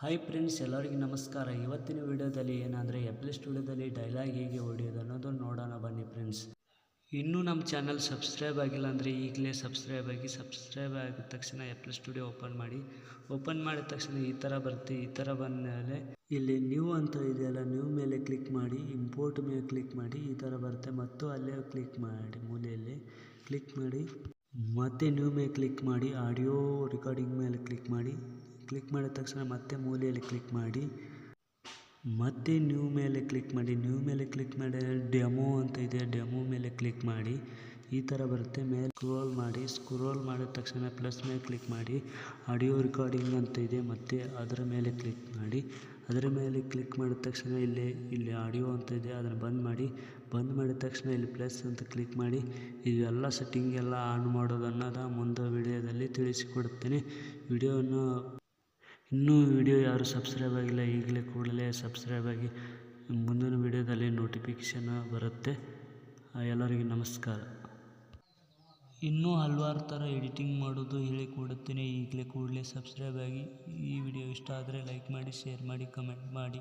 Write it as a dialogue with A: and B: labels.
A: Hi friends ಎಲ್ಲರಿಗೂ ನಮಸ್ಕಾರ. ಇವತ್ತಿನ ವಿಡಿಯೋದಲ್ಲಿ ಏನಂದರೆ ಎಪ್ಲಿ ಸ್ಟುಡಿಯೋದಲ್ಲಿ ಡೈಲಾಗ್ ಹೇಗೆ ಹೊಡೆಯೋದು ಅನ್ನೋದನ್ನು ನೋಡೋಣ ಬನ್ನಿ ಫ್ರೆಂಡ್ಸ್ ಇನ್ನೂ ನಮ್ಮ ಚಾನಲ್ ಸಬ್ಸ್ಕ್ರೈಬ್ ಆಗಿಲ್ಲ ಅಂದರೆ ಈಗಲೇ ಸಬ್ಸ್ಕ್ರೈಬ್ ಆಗಿ ಸಬ್ಸ್ಕ್ರೈಬ್ ಆಗಿದ ತಕ್ಷಣ ಎಪ್ಲಿ ಸ್ಟುಡಿಯೋ ಓಪನ್ ಮಾಡಿ. ಓಪನ್ ಮಾಡಿದ ತಕ್ಷಣ ಈ ಥರ ಬರುತ್ತೆ, ಈ ಥರ ಬಂದ ಮೇಲೆ ಇಲ್ಲಿ ನ್ಯೂ ಅಂತ ಇದೆಯಲ್ಲ ನ್ಯೂ ಮೇಲೆ ಕ್ಲಿಕ್ ಮಾಡಿ ಇಂಪೋರ್ಟ್ ಮೇಲೆ ಕ್ಲಿಕ್ ಮಾಡಿ, ಈ ಥರ ಬರುತ್ತೆ. ಮತ್ತು ಅಲ್ಲೇ ಕ್ಲಿಕ್ ಮಾಡಿ, ಮೂಲೆಯಲ್ಲಿ ಕ್ಲಿಕ್ ಮಾಡಿ, ಮತ್ತೆ ನ್ಯೂ ಮೇಲೆ ಕ್ಲಿಕ್ ಮಾಡಿ ಆಡಿಯೋ ರೆಕಾರ್ಡಿಂಗ್ ಮೇಲೆ ಕ್ಲಿಕ್ ಮಾಡಿ ಕ್ಲಿಕ್ ಮಾಡಿದ ತಕ್ಷಣ ಮತ್ತೆ ಮೂಲೆಯಲ್ಲಿ ಕ್ಲಿಕ್ ಮಾಡಿ, ಮತ್ತೆ ನ್ಯೂ ಮೇಲೆ ಕ್ಲಿಕ್ ಮಾಡಿ ನ್ಯೂ ಮೇಲೆ ಕ್ಲಿಕ್ ಮಾಡಿ ಡೆಮೋ ಅಂತ ಇದೆ ಡೆಮೋ ಮೇಲೆ ಕ್ಲಿಕ್ ಮಾಡಿ, ಈ ಥರ ಬರುತ್ತೆ. ಮೇಲೆ ಸ್ಕ್ರೋಲ್ ಮಾಡಿ ಸ್ಕ್ರೋಲ್ ಮಾಡಿದ ತಕ್ಷಣ ಪ್ಲಸ್ ಮೇಲೆ ಕ್ಲಿಕ್ ಮಾಡಿ ಆಡಿಯೋ ರೆಕಾರ್ಡಿಂಗ್ ಅಂತ ಇದೆ, ಮತ್ತು ಅದರ ಮೇಲೆ ಕ್ಲಿಕ್ ಮಾಡಿ, ಅದರ ಮೇಲೆ ಕ್ಲಿಕ್ ಮಾಡಿದ ತಕ್ಷಣ ಇಲ್ಲಿ ಇಲ್ಲಿ ಆಡಿಯೋ ಅಂತ ಇದೆ, ಅದನ್ನು ಬಂದ್ ಮಾಡಿ, ಬಂದ್ ಮಾಡಿದ ತಕ್ಷಣ ಇಲ್ಲಿ ಪ್ಲಸ್ ಅಂತ ಕ್ಲಿಕ್ ಮಾಡಿ, ಇವೆಲ್ಲ ಸೆಟ್ಟಿಂಗ್ ಎಲ್ಲ ಆನ್ ಮಾಡೋದು ಅನ್ನೋದ ಮುಂದೆ ವಿಡಿಯೋದಲ್ಲಿ ತಿಳಿಸಿಕೊಡುತ್ತೇನೆ. ವಿಡಿಯೋವನ್ನು ಇನ್ನೂ ವಿಡಿಯೋ ಯಾರು ಸಬ್ಸ್ಕ್ರೈಬ್ ಆಗಿಲ್ಲ, ಈಗಲೇ ಕೂಡಲೇ ಸಬ್ಸ್ಕ್ರೈಬ್ ಆಗಿ ಮುಂದಿನ ವಿಡಿಯೋದಲ್ಲಿ ನೋಟಿಫಿಕೇಷನ್ ಬರುತ್ತೆ. ಎಲ್ಲರಿಗೂ ನಮಸ್ಕಾರ. ಇನ್ನೂ ಹಲವಾರು ಥರ ಎಡಿಟಿಂಗ್ ಮಾಡೋದು ಹೇಳಿಕೊಡುತ್ತೇನೆ ಈಗಲೇ ಕೂಡಲೇ ಸಬ್ಸ್ಕ್ರೈಬ್ ಆಗಿ ಈ ವಿಡಿಯೋ ಇಷ್ಟ ಆದರೆ ಲೈಕ್ ಮಾಡಿ ಶೇರ್ ಮಾಡಿ ಕಮೆಂಟ್ ಮಾಡಿ.